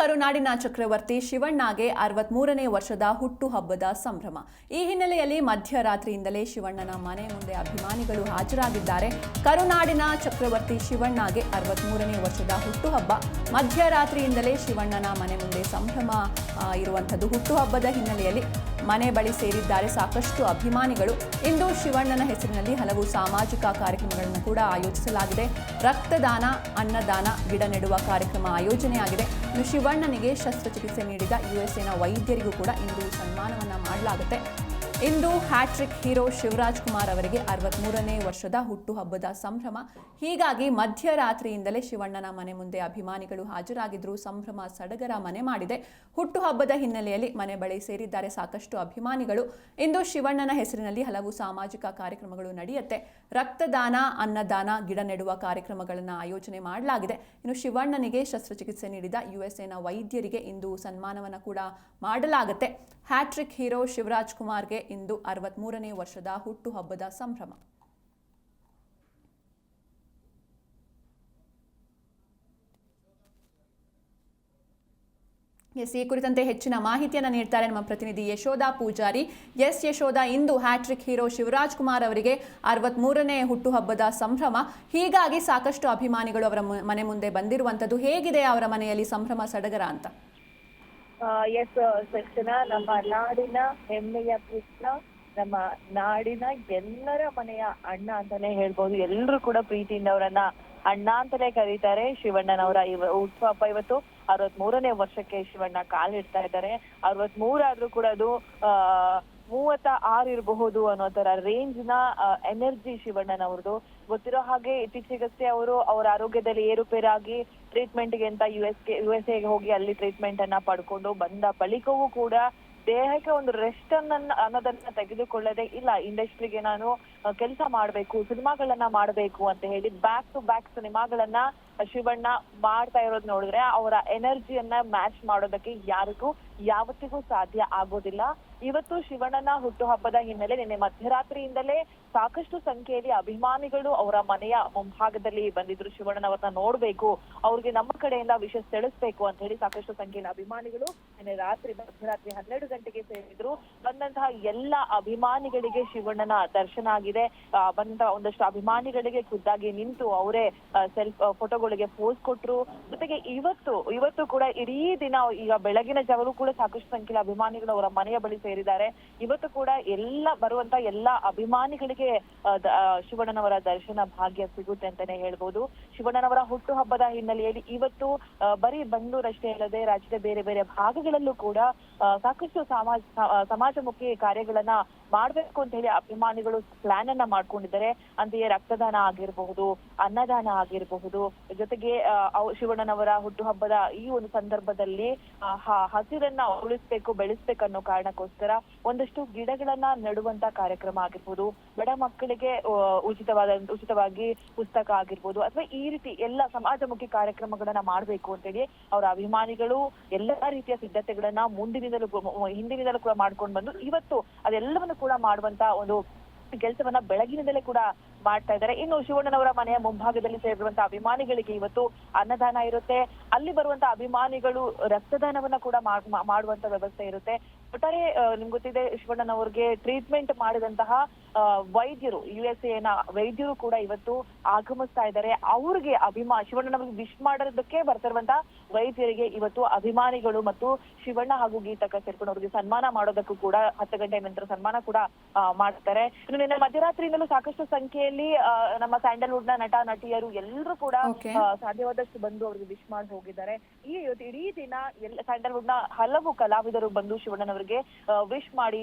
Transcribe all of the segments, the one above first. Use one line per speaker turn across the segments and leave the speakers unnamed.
ಕರುನಾಡಿನ ಚಕ್ರವರ್ತಿ ಶಿವಣ್ಣಗೆ ಅರವತ್ಮೂರನೇ ವರ್ಷದ ಹುಟ್ಟುಹಬ್ಬದ ಸಂಭ್ರಮ. ಈ ಹಿನ್ನೆಲೆಯಲ್ಲಿ ಮಧ್ಯರಾತ್ರಿಯಿಂದಲೇ ಶಿವಣ್ಣನ ಮನೆ ಮುಂದೆ ಅಭಿಮಾನಿಗಳು ಹಾಜರಾಗಿದ್ದಾರೆ. ಕರುನಾಡಿನ ಚಕ್ರವರ್ತಿ ಶಿವಣ್ಣಗೆ ಅರವತ್ಮೂರನೇ ವರ್ಷದ ಹುಟ್ಟುಹಬ್ಬ. ಮಧ್ಯರಾತ್ರಿಯಿಂದಲೇ ಶಿವಣ್ಣನ ಮನೆ ಮುಂದೆ ಸಂಭ್ರಮ ಇರುವಂಥದ್ದು ಹುಟ್ಟುಹಬ್ಬದ ಹಿನ್ನೆಲೆಯಲ್ಲಿ ಮನೆ ಬಳಿ ಸೇರಿದ್ದಾರೆ ಸಾಕಷ್ಟು ಅಭಿಮಾನಿಗಳು. ಇಂದು ಶಿವಣ್ಣನ ಹೆಸರಿನಲ್ಲಿ ಹಲವು ಸಾಮಾಜಿಕ ಕಾರ್ಯಕ್ರಮಗಳನ್ನು ಕೂಡ ಆಯೋಜಿಸಲಾಗಿದೆ. ರಕ್ತದಾನ, ಅನ್ನದಾನ, ಗಿಡ ನೆಡುವ ಕಾರ್ಯಕ್ರಮ ಆಯೋಜನೆಯಾಗಿದೆ. ಇನ್ನು ಶಿವಣ್ಣನಿಗೆ ಶಸ್ತ್ರಚಿಕಿತ್ಸೆ ನೀಡಿದ ಯುಎಸ್ಎನ ವೈದ್ಯರಿಗೂ ಕೂಡ ಇಂದು ಸನ್ಮಾನವನ್ನು ಮಾಡಲಾಗುತ್ತೆ. ಇಂದು hat trick hero Shivaraj Kumar ಅವರಿಗೆ ಅರವತ್ಮೂರನೇ ವರ್ಷದ ಹುಟ್ಟುಹಬ್ಬದ ಸಂಭ್ರಮ. ಹೀಗಾಗಿ ಮಧ್ಯರಾತ್ರಿಯಿಂದಲೇ ಶಿವಣ್ಣನ ಮನೆ ಮುಂದೆ ಅಭಿಮಾನಿಗಳು ಹಾಜರಾಗಿದ್ದರೂ ಸಂಭ್ರಮ ಸಡಗರ ಮನೆ ಮಾಡಿದೆ. ಹುಟ್ಟುಹಬ್ಬದ ಹಿನ್ನೆಲೆಯಲ್ಲಿ ಮನೆ ಬಳಿ ಸೇರಿದ್ದಾರೆ ಸಾಕಷ್ಟು ಅಭಿಮಾನಿಗಳು. ಇಂದು ಶಿವಣ್ಣನ ಹೆಸರಿನಲ್ಲಿ ಹಲವು ಸಾಮಾಜಿಕ ಕಾರ್ಯಕ್ರಮಗಳು ನಡೆಯುತ್ತೆ. ರಕ್ತದಾನ, ಅನ್ನದಾನ, ಗಿಡ ನೆಡುವ ಕಾರ್ಯಕ್ರಮಗಳನ್ನು ಆಯೋಜನೆ ಮಾಡಲಾಗಿದೆ. ಇನ್ನು ಶಿವಣ್ಣನಿಗೆ ಶಸ್ತ್ರಚಿಕಿತ್ಸೆ ನೀಡಿದ ಯುಎಸ್ಎನ ವೈದ್ಯರಿಗೆ ಇಂದು ಸನ್ಮಾನವನ್ನು ಕೂಡ ಮಾಡಲಾಗುತ್ತೆ. ಹ್ಯಾಟ್ರಿಕ್ ಹೀರೋ ಶಿವರಾಜ್ ಕುಮಾರ್ಗೆ ಇಂದು ಅರವತ್ಮೂರನೇ ವರ್ಷದ ಹುಟ್ಟುಹಬ್ಬದ ಸಂಭ್ರಮ. ಎಸ್, ಈ ಕುರಿತಂತೆ ಹೆಚ್ಚಿನ ಮಾಹಿತಿಯನ್ನು ನೀಡ್ತಾರೆ ನಮ್ಮ ಪ್ರತಿನಿಧಿ ಯಶೋಧ ಪೂಜಾರಿ. ಎಸ್, ಯಶೋಧ, ಇಂದು hat trick hero Shivaraj Kumar ಅವರಿಗೆ ಅರವತ್ಮೂರನೇ ಹುಟ್ಟುಹಬ್ಬದ ಸಂಭ್ರಮ. ಹೀಗಾಗಿ ಸಾಕಷ್ಟು ಅಭಿಮಾನಿಗಳು ಅವರ ಮನೆ ಮುಂದೆ ಬಂದಿರುವಂಥದ್ದು ಹೇಗಿದೆ ಅವರ ಮನೆಯಲ್ಲಿ ಸಂಭ್ರಮ ಸಡಗರ ಅಂತ?
ಎಸ್ ಸಕ್ಷಣ ನಮ್ಮ ನಾಡಿನ ಹೆಮ್ಮೆಯ ಕೃಷ್ಣ ನಮ್ಮ ನಾಡಿನ ಎಲ್ಲರ ಮನೆಯ ಅಣ್ಣ ಅಂತಾನೆ ಹೇಳ್ಬೋದು. ಎಲ್ಲರೂ ಕೂಡ ಪ್ರೀತಿಯಿಂದ ಅವರನ್ನ ಅಣ್ಣ ಅಂತಾನೆ ಕರೀತಾರೆ. ಶಿವಣ್ಣನವರ ಇವ ಹುಟ್ಟುಹಬ್ಬ ಇವತ್ತು ಅರವತ್ ಮೂರನೇ ವರ್ಷಕ್ಕೆ ಶಿವಣ್ಣ ಕಾಲಿಡ್ತಾ ಇದ್ದಾರೆ. ಅರವತ್ ಮೂರಾದ್ರೂ ಕೂಡ ಅದು, ಆ, ಮೂವತ್ತ ಆರು ಇರಬಹುದು ಅನ್ನೋ ತರ ರೇಂಜ್ನ ಎನರ್ಜಿ ಶಿವಣ್ಣನವ್ರದ್ದು. ಗೊತ್ತಿರೋ ಹಾಗೆ ಇತ್ತೀಚೆಗಷ್ಟೇ ಅವರು ಅವರ ಆರೋಗ್ಯದಲ್ಲಿ ಏರುಪೇರಾಗಿ ಟ್ರೀಟ್ಮೆಂಟ್ಗೆ ಅಂತ ಯು ಎಸ್ ಯು ಎಸ್ ಎಗೆ ಹೋಗಿ ಅಲ್ಲಿ ಟ್ರೀಟ್ಮೆಂಟ್ ಅನ್ನ ಪಡ್ಕೊಂಡು ಬಂದ ಬಳಿಕವೂ ಕೂಡ ದೇಹಕ್ಕೆ ಒಂದು ರೆಸ್ಟ್ ಅನ್ನ ಅನ್ನೋದನ್ನ ತೆಗೆದುಕೊಳ್ಳದೆ ಇಲ್ಲ. ಇಂಡಸ್ಟ್ರಿಗೆ ನಾನು ಕೆಲಸ ಮಾಡ್ಬೇಕು, ಸಿನಿಮಾಗಳನ್ನ ಮಾಡ್ಬೇಕು ಅಂತ ಹೇಳಿ ಬ್ಯಾಕ್ ಟು ಬ್ಯಾಕ್ ಸಿನಿಮಾಗಳನ್ನ ಶಿವಣ್ಣ ಮಾಡ್ತಾ ಇರೋದ್ ನೋಡಿದ್ರೆ ಅವರ ಎನರ್ಜಿಯನ್ನ ಮ್ಯಾಚ್ ಮಾಡೋದಕ್ಕೆ ಯಾರಿಗೂ ಯಾವತ್ತಿಗೂ ಸಾಧ್ಯ ಆಗೋದಿಲ್ಲ. ಇವತ್ತು ಶಿವಣ್ಣನ ಹುಟ್ಟುಹಬ್ಬದ ಹಿನ್ನೆಲೆ ನಿನ್ನೆ ಮಧ್ಯರಾತ್ರಿಯಿಂದಲೇ ಸಾಕಷ್ಟು ಸಂಖ್ಯೆಯಲ್ಲಿ ಅಭಿಮಾನಿಗಳು ಅವರ ಮನೆಯ ಮುಂಭಾಗದಲ್ಲಿ ಬಂದಿದ್ರು. ಶಿವಣ್ಣನವರನ್ನ ನೋಡ್ಬೇಕು, ಅವ್ರಿಗೆ ನಮ್ಮ ಕಡೆಯಿಂದ ವಿಷಯ ತಿಳಿಸ್ಬೇಕು ಅಂತ ಹೇಳಿ ಸಾಕಷ್ಟು ಸಂಖ್ಯೆಯಲ್ಲಿ ಅಭಿಮಾನಿಗಳು ನಿನ್ನೆ ರಾತ್ರಿ ಮಧ್ಯರಾತ್ರಿ ಹನ್ನೆರಡು ಗಂಟೆಗೆ ಸೇರಿದ್ರು. ಬಂದಂತಹ ಎಲ್ಲ ಅಭಿಮಾನಿಗಳಿಗೆ ಶಿವಣ್ಣನ ದರ್ಶನ ಆಗಿದೆ ಆ, ಬಂದಂತ ಒಂದಷ್ಟು ಅಭಿಮಾನಿಗಳಿಗೆ ಖುದ್ದಾಗಿ ನಿಂತು ಅವರೇ ಸೆಲ್ಫ್ ಫೋಟೋಗಳಿಗೆ ಪೋಸ್ ಕೊಟ್ರು. ಜೊತೆಗೆ ಇವತ್ತು ಇವತ್ತು ಕೂಡ ಇಡೀ ದಿನ ಈಗ ಬೆಳಗಿನ ಜಾವಲು ಕೂಡ ಸಾಕಷ್ಟು ಸಂಖ್ಯೆಯ ಅಭಿಮಾನಿಗಳು ಅವರ ಮನೆಯ ಬಳಿ ಸೇರಿದ್ದಾರೆ. ಇವತ್ತು ಕೂಡ ಎಲ್ಲ ಬರುವಂತ ಎಲ್ಲ ಅಭಿಮಾನಿಗಳಿಗೆ ಶಿವಣ್ಣನವರ ದರ್ಶನ ಭಾಗ್ಯ ಸಿಗುತ್ತೆ ಅಂತಾನೆ ಹೇಳ್ಬೋದು. ಶಿವಣ್ಣನವರ ಹುಟ್ಟುಹಬ್ಬದ ಹಿನ್ನೆಲೆಯಲ್ಲಿ ಇವತ್ತು ಬರೀ ಬೆಂಗಳೂರಷ್ಟೇ ಅಲ್ಲದೆ ರಾಜ್ಯದ ಬೇರೆ ಬೇರೆ ಭಾಗಗಳಲ್ಲೂ ಕೂಡ ಸಾಕಷ್ಟು ಸಮಾಜ ಸಮಾಜಮುಖಿ ಕಾರ್ಯಗಳನ್ನ ಮಾಡ್ಬೇಕು ಅಂತ ಹೇಳಿ ಅಭಿಮಾನಿಗಳು ಪ್ಲಾನ್ ಅನ್ನ ಮಾಡ್ಕೊಂಡಿದ್ದಾರೆ, ಅಂತೆಯೇ ರಕ್ತದಾನ ಆಗಿರಬಹುದು, ಅನ್ನದಾನ ಆಗಿರಬಹುದು. ಜೊತೆಗೆ ಶಿವಣ್ಣನವರ ಹುಟ್ಟುಹಬ್ಬದ ಈ ಒಂದು ಸಂದರ್ಭದಲ್ಲಿ ಹಸಿರನ್ನ ಉಳಿಸ್ಬೇಕು ಬೆಳೆಸ್ಬೇಕು ಅನ್ನೋ ಕಾರಣಕ್ಕೋಸ್ಕರ ಒಂದಷ್ಟು ಗಿಡಗಳನ್ನ ನೆಡುವಂತ ಕಾರ್ಯಕ್ರಮ ಆಗಿರ್ಬೋದು, ಬಡ ಮಕ್ಕಳಿಗೆ ಉಚಿತವಾದ, ಉಚಿತವಾಗಿ ಪುಸ್ತಕ ಆಗಿರ್ಬೋದು, ಅಥವಾ ಈ ರೀತಿ ಎಲ್ಲ ಸಮಾಜಮುಖಿ ಕಾರ್ಯಕ್ರಮಗಳನ್ನ ಮಾಡ್ಬೇಕು ಅಂತೇಳಿ ಅವರ ಅಭಿಮಾನಿಗಳು ಎಲ್ಲಾ ರೀತಿಯ ಸಿದ್ಧತೆಗಳನ್ನ ಮುಂದಿನಿಂದಲೂ ಹಿಂದಿನಿಂದಲೂ ಕೂಡ ಮಾಡ್ಕೊಂಡು ಬಂದು, ಇವತ್ತು ಅದೆಲ್ಲವನ್ನು ಕೂಡ ಮಾಡುವಂತ ಒಂದು ಕೆಲಸವನ್ನ ಬೆಳಗಿನಿಂದಲೇ ಕೂಡ ಮಾಡ್ತಾ ಇದ್ದಾರೆ. ಇನ್ನು ಶಿವಣ್ಣನವರ ಮನೆಯ ಮುಂಭಾಗದಲ್ಲಿ ಸೇರಿರುವಂತಹ ಅಭಿಮಾನಿಗಳಿಗೆ ಇವತ್ತು ಅನ್ನದಾನ ಇರುತ್ತೆ. ಅಲ್ಲಿ ಬರುವಂತಹ ಅಭಿಮಾನಿಗಳು ರಕ್ತದಾನವನ್ನ ಕೂಡ ಮಾಡ್- ಮಾಡುವಂತ ವ್ಯವಸ್ಥೆ ಇರುತ್ತೆ. ಒಟ್ಟಾರೆ ನಿಮ್ಗೆ ಗೊತ್ತಿದೆ ಶಿವಣ್ಣನವ್ರಿಗೆ ಟ್ರೀಟ್ಮೆಂಟ್ ಮಾಡಿದಂತಹ ವೈದ್ಯರು ಯು ಎಸ್ ಎನ ವೈದ್ಯರು ಕೂಡ ಇವತ್ತು ಆಗಮಿಸ್ತಾ ಇದ್ದಾರೆ. ಅವ್ರಿಗೆ ಅಭಿಮಾ ಶಿವಣ್ಣನವ್ರಿಗೆ ವಿಶ್ ಮಾಡೋದಕ್ಕೆ ಬರ್ತಿರುವಂತಹ ವೈದ್ಯರಿಗೆ ಇವತ್ತು ಅಭಿಮಾನಿಗಳು ಮತ್ತು ಶಿವಣ್ಣ ಹಾಗೂ ಗೀತಕ್ಕ ಸೇರ್ಕೊಂಡು ಅವ್ರಿಗೆ ಸನ್ಮಾನ ಮಾಡೋದಕ್ಕೂ ಕೂಡ ಹತ್ತು ಗಂಟೆ ನಂತರ ಸನ್ಮಾನ ಕೂಡ ಮಾಡ್ತಾರೆ. ಇನ್ನು ನಿನ್ನೆ ಮಧ್ಯರಾತ್ರಿಯಿಂದಲೂ ಸಾಕಷ್ಟು ಸಂಖ್ಯೆಯಲ್ಲಿ ನಮ್ಮ ಸ್ಯಾಂಡಲ್ವುಡ್ನ ನಟ ನಟಿಯರು ಎಲ್ಲರೂ ಕೂಡ ಸಾಧ್ಯವಾದಷ್ಟು ಬಂದು ಅವ್ರಿಗೆ ವಿಶ್ ಮಾಡಿ ಹೋಗಿದ್ದಾರೆ. ಈ ಇವತ್ತು ಇಡೀ ದಿನ ಎಲ್ಲ ಸ್ಯಾಂಡಲ್ವುಡ್ನ ಹಲವು ಕಲಾವಿದರು ಬಂದು ಶಿವಣ್ಣನವರಿಗೆ ವಿಶ್ ಮಾಡಿ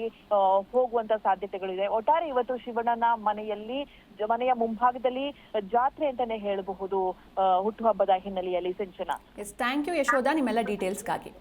ಹೋಗುವಂತ ಸಾಧ್ಯತೆಗಳಿದೆ. ಒಟ್ಟಾರೆ ಇವತ್ತು ಶಿವಣ್ಣನ ಮನೆಯಲ್ಲಿ ಮನೆಯ ಮುಂಭಾಗದಲ್ಲಿ ಜಾತ್ರೆ ಅಂತಾನೆ ಹೇಳಬಹುದು ಹುಟ್ಟುಹಬ್ಬದ ಹಿನ್ನೆಲೆಯಲ್ಲಿ, ಸಿಂಚನ.
ಥ್ಯಾಂಕ್ ಯು ಯಶೋಧ, ನಿಮ್ಮೆಲ್ಲ ಡೀಟೇಲ್ಸ್ಗಾಗಿ